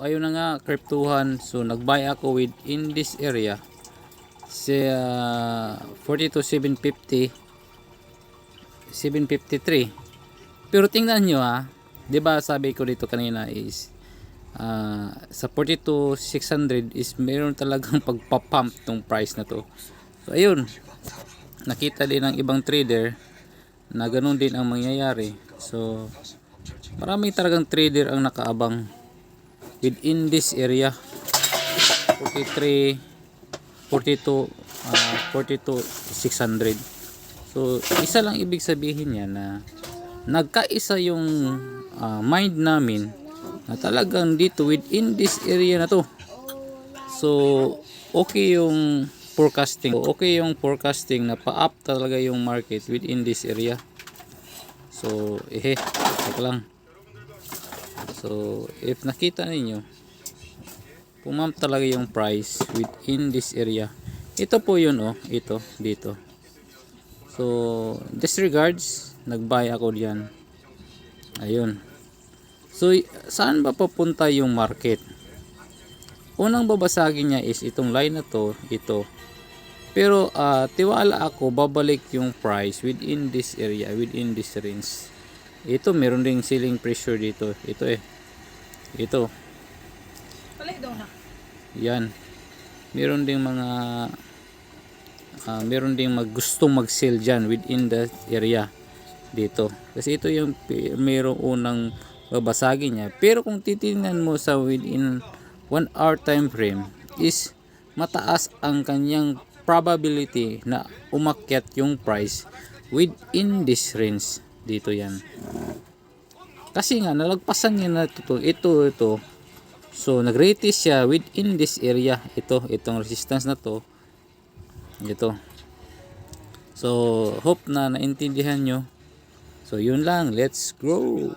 Ayun na nga cryptohan. So nag-buy ako with in this area. Sa uh, 42750 753. Pero tingnan nyo ha. 'Di ba sabi ko dito kanina is ah, sa 42600 is meron talagang pagpapump tong price na to. So ayun. Nakita din ng ibang trader na ganun din ang mangyayari. So marami talagang trader ang nakaabang within this area 43 42 ah, 42 600 so isa lang ibig sabihin niya na nagkaisa yung ah, mind namin na talagang dito within this area na to. So okay yung forecasting. Okay yung forecasting na pa-up talaga yung market within this area. So ehe teka lang So, if nakita ninyo, pumamp talaga yung price within this area. Ito po yun oh, ito, dito. So, disregards, nag-buy ako diyan. Ayun. So, saan ba papunta yung market? Unang babasagin niya is itong line na to, ito. Pero ah, tiwala ako babalik yung price within this area, within this range. Ito meron ding ceiling pressure dito. Ito eh. Ito. Palay daw na. Yan. Meron ding mga ah, meron ding mag gustong mag-sell diyan within the area dito. Kasi ito yung merong unang babasagin niya. Pero kung titingnan mo sa within 1 hour time frame is mataas ang kanyang probability na umakyat yung price within this range dito yan. Kasi nga nalagpasan niya na ito, ito, ito. So nag-rate siya within this area. Ito, itong resistance na to. Ito. So hope na naintindihan nyo. So yun lang, let's grow.